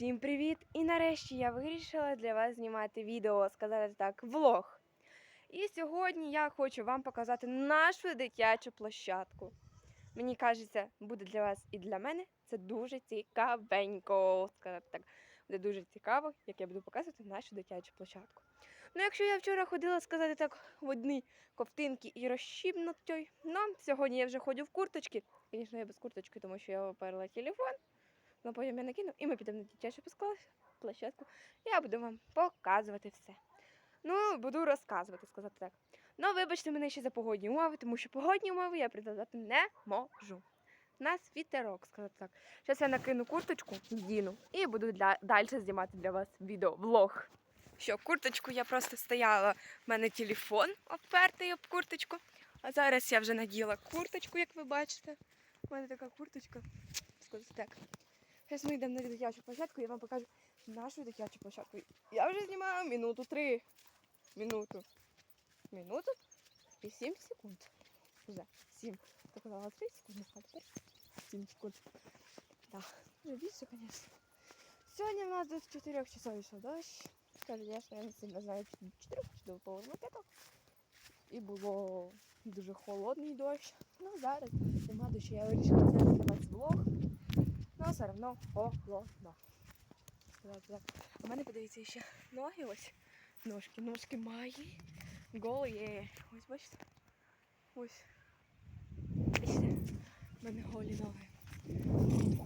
Всім привіт! І нарешті я вирішила для вас знімати відео, сказати так, влог. І сьогодні я хочу вам показати нашу дитячу площадку. Мені кажеться, буде для вас і для мене це дуже цікавенько. Сказати так, буде дуже цікаво, як я буду показувати нашу дитячу площадку. Ну, якщо я вчора ходила сказати так в одній ковтинці і розщібнутій, ну, сьогодні я вже ходю в курточці. Звісно, я без курточки, тому що я оперла телефон. Ну, потім я накину, і ми підемо на дитячу площадку. Я буду вам показувати все. Ну, буду розказувати, сказати так. Ну, вибачте мене ще за погодні умови, тому що погодні умови я придавати не можу. У нас вітерок, сказати так. Зараз я накину курточку, вдіну, і буду для... далі знімати для вас відео, влог. Що, курточку я просто стояла, в мене телефон обпертий об курточку. А зараз я вже наділа курточку, як ви бачите. У мене така курточка. Сказати так. Зараз ми йдемо на дитячу площадку, я вам покажу нашу дитячу площадку. Я вже знімаю минуту три. Минуту. Минуту і сім секунд. Уже сім. Показала три секунди, а тепер сім секунд. Так, вже більше, звісно. Сьогодні у нас до 4 часов йшов дощ. Звісно, я не сильно знаю, чи до 4 чи до половини п'ятого. І було дуже холодний дощ. Ну, зараз нема дощу, я вирішила для вас влог. Ну, все одно холодно. У мене подивіться ще ноги ось. Ножки, ножки мої. Голі. Ось бачите? Ось. Бачите? У мене голі ноги.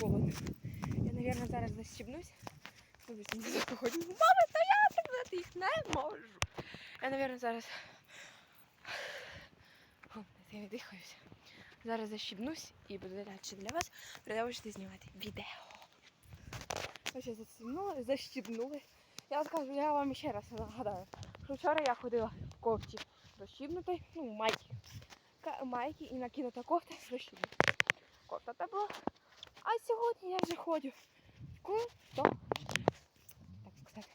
Холодно. Я, мабуть, зараз застібнусь. Вибачте, заходжу. Мама, стояти, їх не можу. Я, мабуть, зараз. Фу, я віддихаюся. Зараз защібнусь і буду далі для вас продовжити знімати відео. Ось я застібнула, защібнули. Я скажу, я вам ще раз нагадаю, що вчора я ходила в кофті розщібнутій, ну, в майці. Майки і накинута кофта розщібнута. Кофта та була. А сьогодні я вже ходжу в курточці. Так сказати.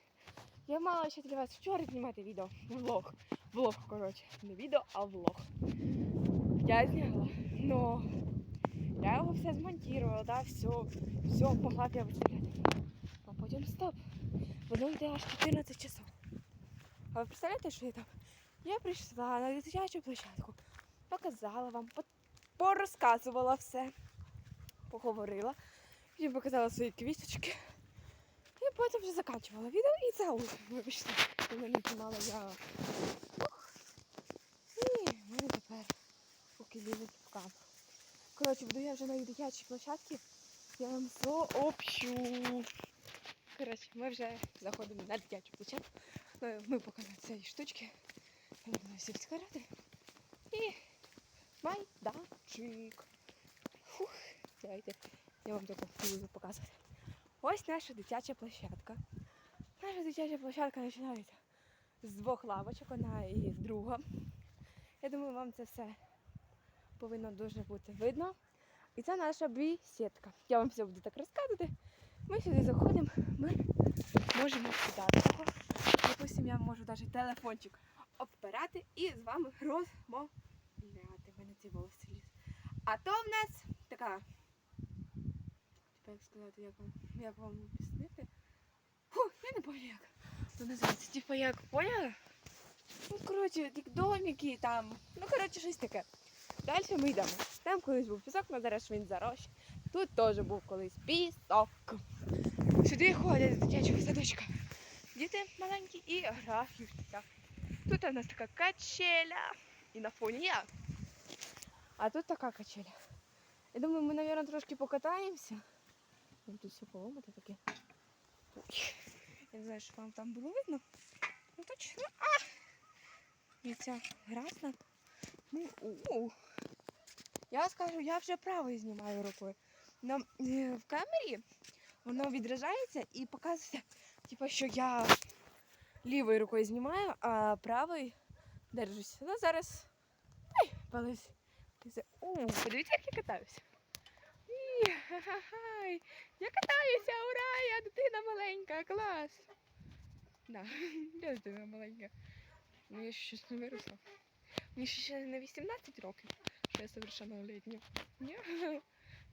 Я мала ще для вас вчора знімати відео. Влог. Влог, коротше. Не відео, а влог. Я зняла. Но я його все змонтувала, да, все, все могла б я виставляти. А потім стоп. Воно йде аж 14 часов. А ви представляєте, що я там? Я прийшла на дитячу площадку, показала вам, порозказувала все, поговорила, потім показала свої квіточки. І потім вже закінчувала відео і це ось, вибачте, я мене знімала я. І мене тепер поки лізуть камеру. Коротше, буду я вже на дитячій площадці. Я вам сообщу. Коротше, ми вже заходимо на дитячу площадку. Е, Ми поки на цій штучці. Будемо сільська рада. І майданчик. Фух. Давайте я вам таку буду показувати. Ось наша дитяча площадка. Наша дитяча площадка починається з двох лавочок, одна і з друга. Я думаю, вам це все повинно дуже бути видно. І це наша бісідка. Я вам все буду так розказувати. Ми сюди заходимо, ми можемо сідати. Допустимо, я можу навіть телефончик обпирати і з вами розмовляти. Мене ці волоси ліз. А то в нас така. Типа як сказати, як вам, як вам об'яснити? Я не пам'ятаю як. Це називається. Типа як поняла? Ну, коротше, як домики там. Ну, коротше, щось таке. Далі ми йдемо. Там колись був пісок, але зараз він зарощ. Тут теж був колись пісок. Сюди ходять з дитячого садочка. Діти маленькі і грають. Так. Тут у нас така качеля. І на фоні я. А тут така качеля. Я думаю, ми, мабуть, трошки покатаємося. Тут все поломати таке. Я не знаю, що вам там було видно. Ну точно. А! І ця грязна. Ну, у. Я скажу, я вже правою знімаю рукою. На, е, в камері воно відражається і показується, типу, що я лівою рукою знімаю, а правою держусь. Ну зараз. Ай, палець. У, подивіться, як я катаюся. І. Я катаюся, ура! Я дитина маленька, клас. Да, я дитина маленька. Ну я ще щось не виросла. Мені ще не 18 років, що я совершеннолетня. Ні.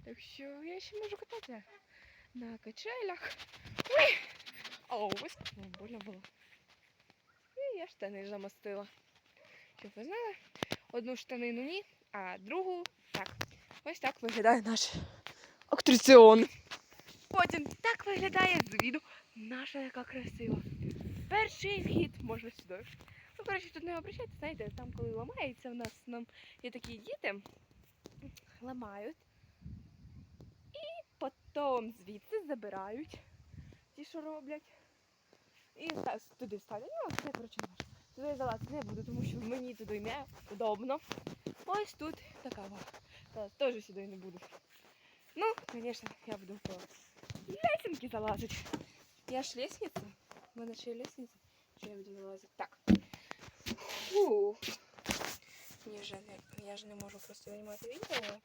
Так що я ще можу кататися. на качелях. Ой! О, вискочила, больно було. І я штани замостила. Щоб ви знали, одну штанину ні, а другу так. Ось так виглядає наш актраціон. Потім так виглядає з віду наша яка красива. Перший вхід можна сюди. Ну, коротше, тут не обращайте, знаєте, там коли ламається в нас, нам є такі діти, ламають. І потім звідси забирають ті, що роблять. І туди ставлять. Ну, це, коротше, важливо. Туди я залазити не буду, тому що мені туди не удобно. Ось тут така ва. Теж сюди не буду. Ну, звісно, я буду по лесенки залазити. Я ж лестниця. У мене ще є лестниця. Що я буду залазити? Так. Я ж не можу просто знімати відео.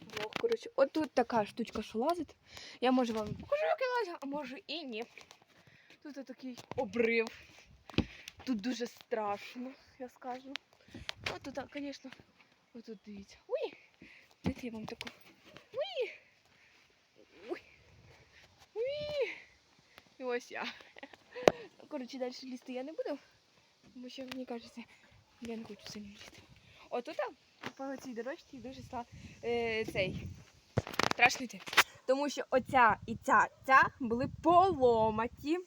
Блог, коротше, от тут така штучка, що лазить. Я можу вам покажу, як я лазю, а може і ні. Тут отакий обрив. Тут дуже страшно, я скажу. От тут, звісно, от тут дивіться. Ой! Дайте я вам таку. Ой! Ой! Ой! І ось я. Ну, Коротше, далі лізти я не буду, тому що мені кажеться, я не хочу сильно лізти. Отут по цій дорожці дуже став е, цей страшно йти. Тому що оця і ця, ця були поломаті.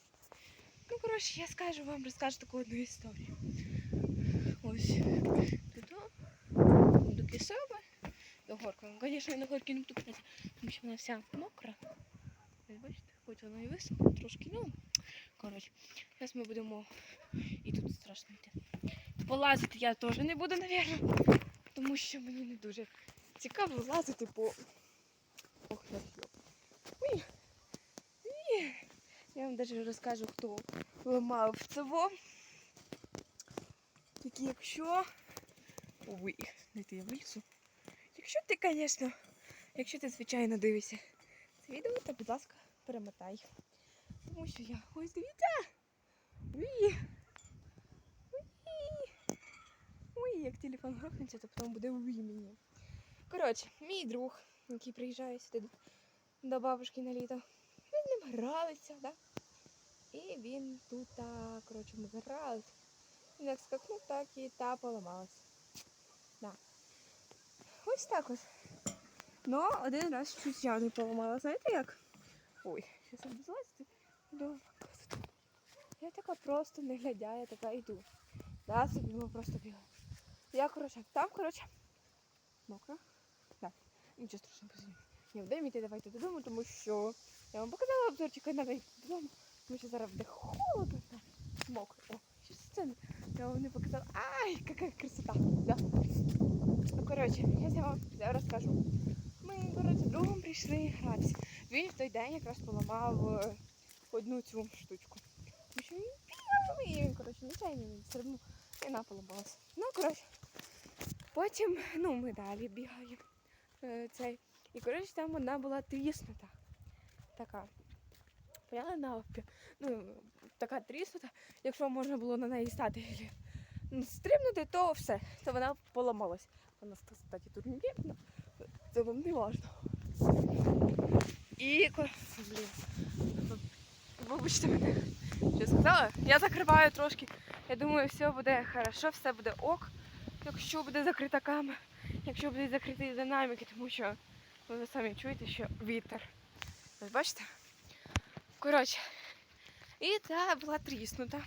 Ну, коротше, я скажу вам, розкажу таку одну історію. Ось туди, до кисови, до горки. Ну, звісно, я на горки не буду кататися, тому що вона вся мокра. Ви бачите, хоч воно і висохло трошки, ну, коротше, зараз ми будемо і тут страшно йти. Полазити я теж не буду, мабуть, тому що мені не дуже цікаво лазити по. Ох. Ой. Ой. Я вам навіть розкажу, хто ламав цього. Так якщо. Ой, дайте я вилізу. Якщо ти, звісно, якщо ти, звичайно, дивишся це відео, то, будь ласка, перемотай. Тому що я ось дивіться. Ой. Ой, як телефон грохнеться, то потім буде уй мені. Коротше, мій друг, який приїжджає сюди до бабушки на літо, ми з ним гралися, да? І він тут, коротше, ми гралися. Він як скакнув, так і та поламалась. Да. Ось так ось. Ну, один раз щось я не поламала. Знаєте як? Ой, зараз буду злазити. Я така просто не глядя, я така йду. Да, собі просто бігаю. Я, коротше, там, коротше, мокро. Так, нічого страшного позивні. Не вдаємо йти, давайте додому, тому що я вам показала обзорчик, і треба йти додому, тому що зараз буде холодно мокро. О, що це? Я вам не показала. Ай, яка красота. Да. Ну, коротше, я вам розкажу. Ми, коротше, другом прийшли гратися. Він в той день якраз поламав е, одну цю штучку. Тому що він коротше, нечайно він стрибнув, і вона поламалась. Ну, коротше, потім, ну, ми далі бігаємо. Е, цей. І, коротше, там одна була тріснута. Така. Поняла навпіл. Ну, така тріснута, якщо можна було на неї стати ну, стрибнути, то все, то вона поламалась. Вона, кстати, тут не видно, це вам не важно. І, блін, вибачте мене, що сказала. Я закриваю трошки. Я думаю, все буде хорошо, все буде ок, якщо буде закрита камера, якщо буде закриті динаміки, тому що ви самі чуєте, що вітер. Ось бачите? Коротше, і та була тріснута.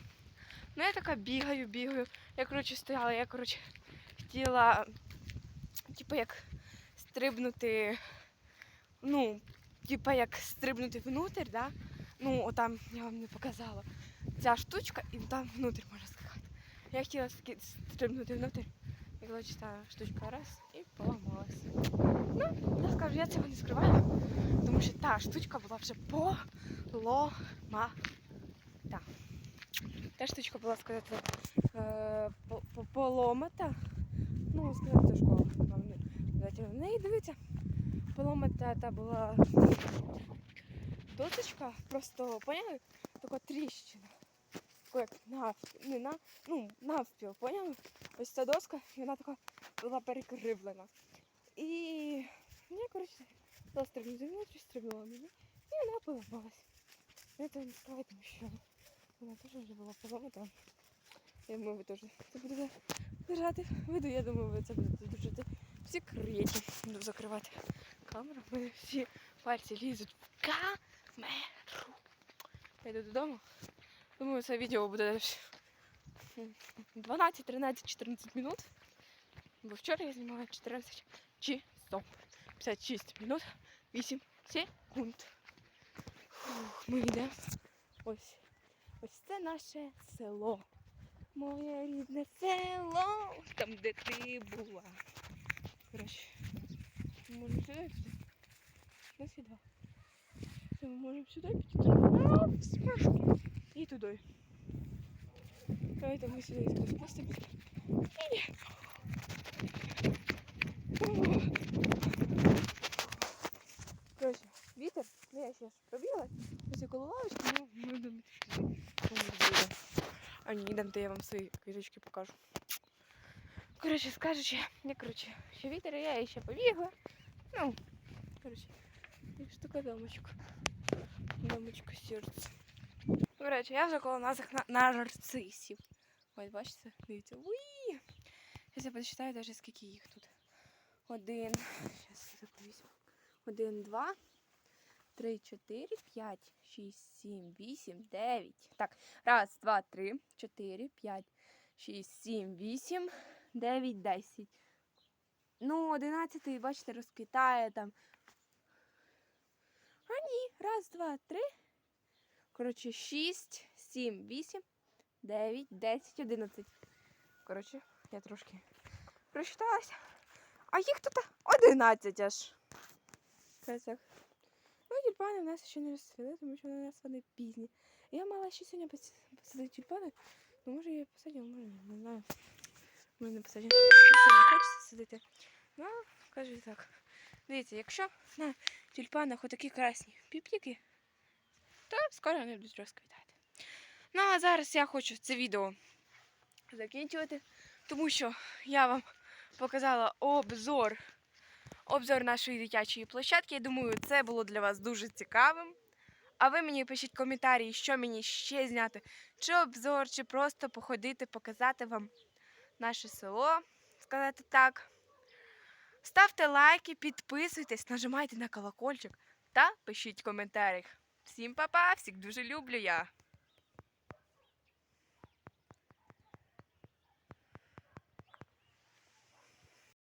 Ну я така бігаю, бігаю. Я коротше стояла, я коротше хотіла, типу, як стрибнути, ну, типу, як стрибнути внутрь, да? Ну, отам я вам не показала. Ця штучка і там внутрь можна скакати. Я хотіла стрибнути внутрь. І коротше та штучка раз і поламалася. Ну, я скажу, я цього не скриваю, тому що та штучка була вже поломана. Та штучка була сказати е, по- по- поломата. Ну, сказати. Вам не давайте на неї дивіться. Поломата та була досочка, просто поняли? Така тріщина. Як навпіл. Не на, ну, навпіл, поняли? Ось ця доска, і вона така була перекривлена. І я, коротше, стала стрибнути внутрі, стрибнула мені. І вона поламалась. Ну, це не справа, тому що вона теж вже була поламана. Я думаю, ви теж це будете лежати. Виду, я думаю, ви це будете держати в секреті. Буду закривати камеру. У мене всі пальці лізуть в камеру. Я йду додому. Думаю, це відео буде 12, 13, 14 минут. Бо вчора я знімала 14 часов. 56 минут, 8 секунд. Фух, ми йдемо. Ось. Ось це наше село. Моє рідне село. Там, де ти була. Коротше, може сюди піти? Сюди. Це ми можемо сюди піти. А, смішно. І туди. Давайте ми сюди якось спустимося. І... О. Коротше, вітер, ну я ще ж пробігла. Ось около лавочки, ну, ми будемо йти. А ні, йдемте, я вам свої квіточки покажу. Коротше, скажучи, я коротше, ще вітер, і я ще побігла. Ну, коротше, як ж така дамочка. Серце. Коротше, я вже коло нас на, нарцисів. Ось, бачите, дивіться. Уї! Зараз я почитаю даже скільки їх тут. Один. Зараз запишу. Один, два, три, чотири, п'ять, шість, сім, вісім, дев'ять. Так, раз, два, три, чотири, п'ять, шість, сім, вісім, дев'ять, десять. Ну, одинадцятий, бачите, розквітає там. А ні, раз, два, три. Коротше, шість, сім, вісім, дев'ять, десять, одинадцять. Коротше, я трошки прочиталася. А їх тут 11 аж. Красах. Ну, тюльпани в нас ще не розцвіли, тому що у нас вони пізні. Я мала ще сьогодні пос- посадити тюльпани, ну може я посадила, може не знаю. Може не посадила. Не хочеться садити. Ну, кажу так. Дивіться, якщо на тюльпанах отакі красні піп'яки, то скоро вони будуть розквітати. Ну а зараз я хочу це відео закінчувати, тому що я вам показала обзор, обзор нашої дитячої площадки. Я думаю, це було для вас дуже цікавим. А ви мені пишіть коментарі, що мені ще зняти, чи обзор, чи просто походити, показати вам наше село, сказати так. Ставте лайки, підписуйтесь, нажимайте на колокольчик та пишіть коментарі. Всім па-па, всіх дуже люблю я.